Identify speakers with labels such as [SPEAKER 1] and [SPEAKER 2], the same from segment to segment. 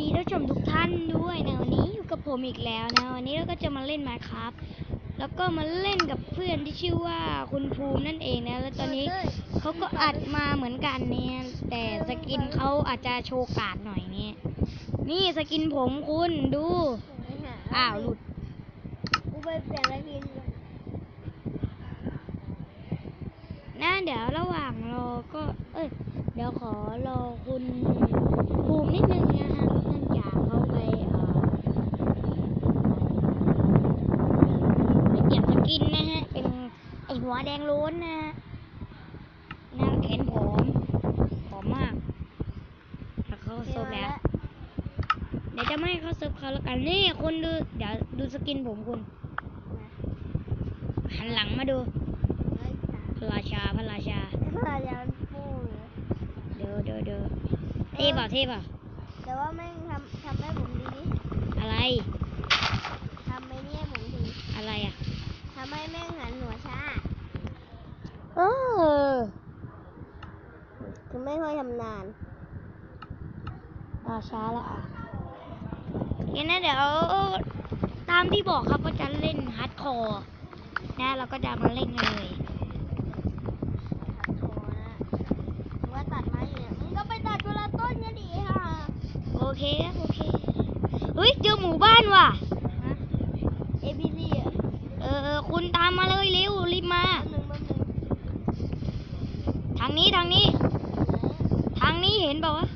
[SPEAKER 1] ดีท่านผู้ชมทุกท่านด้วยนะวันนี้อยู่กับผมอีกแล้วนะ วันนี้เราก็จะมาเล่นมาครับ แล้วก็มาเล่นกับเพื่อนที่ชื่อว่าคุณภูมินั่นเองนะ แล้วตอนนี้เขาก็อัดมาเหมือนกันเนี่ย แต่สกินเขาอาจจะโชว์การ์ดหน่อยเนี่ยนี่สกินผมคุณดู อ้าวหลุด
[SPEAKER 2] กูไปเปลี่ยนอะไรพินก่อน
[SPEAKER 1] นะเดี๋ยวระหว่างรอก็ เอ้ยเดี๋ยวขอรอคุณภูมินิดนึงนะฮะเนื่องจากเขาไปเอ่อไปเปลี่ยนสกินนะฮะ เป็นไอหัวแดงโล้นนะฮะหน้าแขนผอมผอมมากแล้วเขาโซบแล้วเดี๋ยวจะไม่ให้เขาเซิร์ฟเขาแล้วกันนี่คุณดูเดี๋ยวดูสกินผมคุณหันหลังมาดูพระราชาพระราชา
[SPEAKER 2] พยายามปูเลย
[SPEAKER 1] เดี๋ยวเดี๋ยวเดี๋ยวเทป่ะเทป่ะ
[SPEAKER 2] แต่ว่าแม่งทำทำให้ผมดีดิ
[SPEAKER 1] อะไร
[SPEAKER 2] ทำไม่เนี่ยผมดี
[SPEAKER 1] อะไรอะ
[SPEAKER 2] ทำให้แม่งหันหัวช้า
[SPEAKER 1] เออ
[SPEAKER 2] คือไม่ค่อยทำนาน
[SPEAKER 1] อ่าช้าละอะงั้นนะเดี๋ยวตามที่บอกครับว่าจะเล่นฮาร์ดคอร์นะเราก็จะมาเล่นกันเลย
[SPEAKER 2] โถนะมึงว่าตัดไม้อยู่เนี่ยมึงก็ไปตัดกุหลาบต้นเนี่ยดีค่ะ
[SPEAKER 1] โอเคครับโอเค เฮ้ย เจอหมู่บ้านว่ะ
[SPEAKER 2] ฮะ A B C อะ
[SPEAKER 1] เออเออ คุณตามมาเลยเร็วรีบมา
[SPEAKER 2] แป๊บนึงแป๊บนึง
[SPEAKER 1] ทางนี้ทางนี้ ทางนี้เห็นเปล่าวะ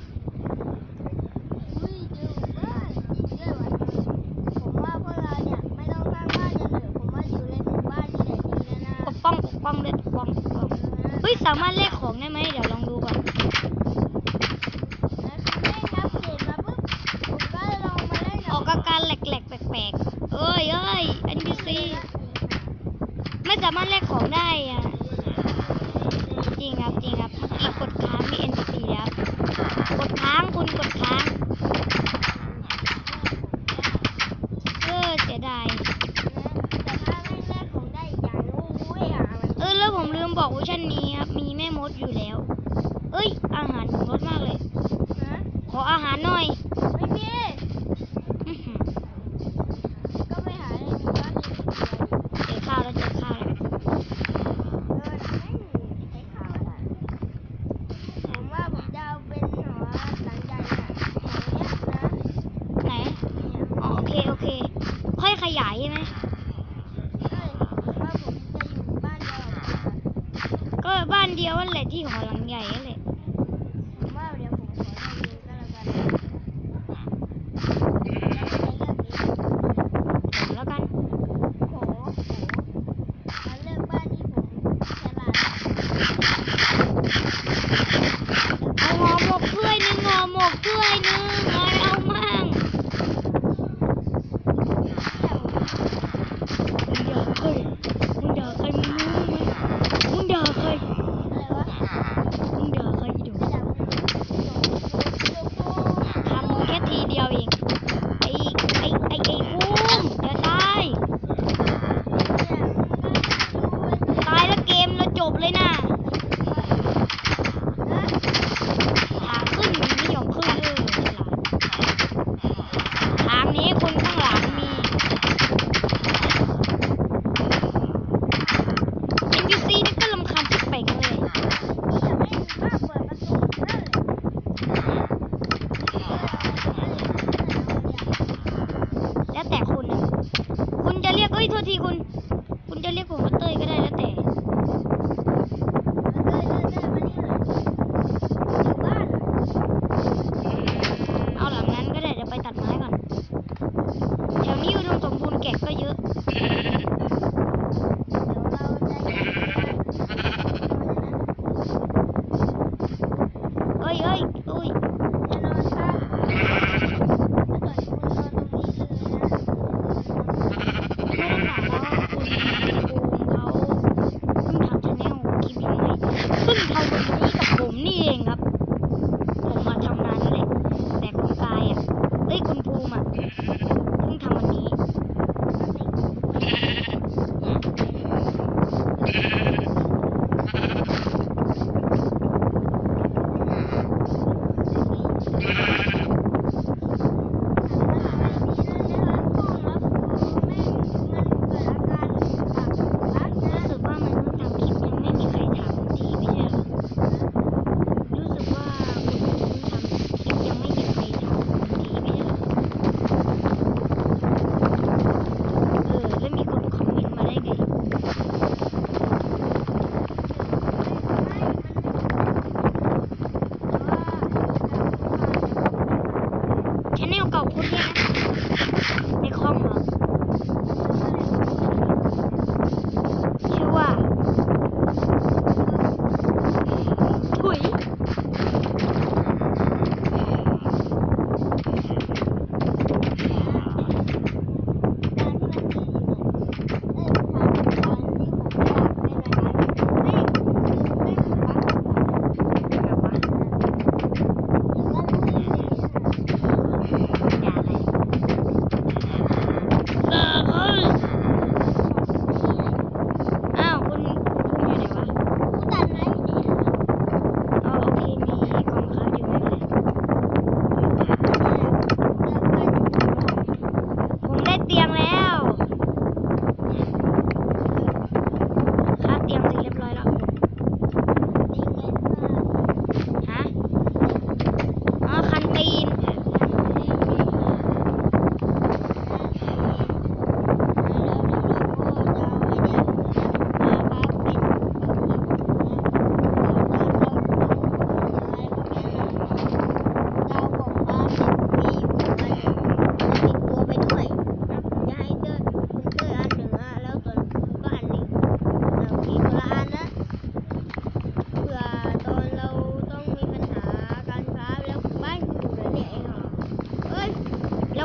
[SPEAKER 2] สามา
[SPEAKER 1] รถแลกของได้ไหมเดี๋ยวลองดูก่อน
[SPEAKER 2] แล้วคือแม่งอัปเดตมาปุ๊บผมก็ลองมาเล่น
[SPEAKER 1] ออกอาการแหลกๆ แปลกๆ เอ้ยเอ้ย NPC ไม่สามารถแลกของได้อะ จริงครับจริงครับเมื่อกี้กดค้างมี NPC แล้ว กดค้างคุณกดค้าง เออเสียดาย
[SPEAKER 2] แต่ถ้าแม่งแลกของได้อีกอย่างนึงโอ้ยอะมัน
[SPEAKER 1] เออแล้วผมลืมบอกเวอร์ชันนี้ครับ มีแม่มดอยู่แล้ว เอ้ย อาหารผมลดมากเลย
[SPEAKER 2] ฮะ
[SPEAKER 1] ขออาหารหน่อย
[SPEAKER 2] ไม่มี
[SPEAKER 1] อื้อหือ
[SPEAKER 2] ก็ไปหาในหมู่บ้านนี้
[SPEAKER 1] เจอข้าวแล้วเจอข้าวแล้ว
[SPEAKER 2] เออแม่งใช้ข้าวได้ผมว่าผมจะเอาเป็นหอหลังใหญ่อะหอเนี้ยนะ
[SPEAKER 1] ไหน
[SPEAKER 2] เนี่ย
[SPEAKER 1] อ๋อโอเค โอเค ค่อยขยายใช่ไหม
[SPEAKER 2] ใช่ผมว่าผมจะอยู่บ้านเดียวกับมัน
[SPEAKER 1] ก็บ้าน เดียวนั่นแหละที่หอหลังใหญ่นั่นแหละ चलिए बहुत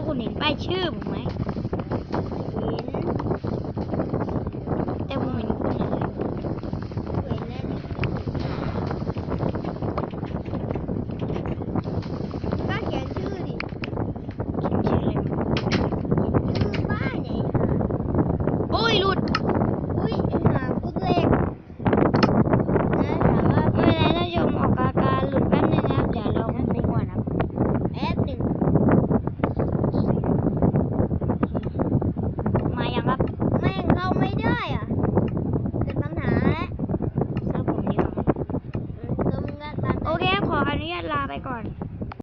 [SPEAKER 1] คุณเห็นป้ายชื่อผมไหม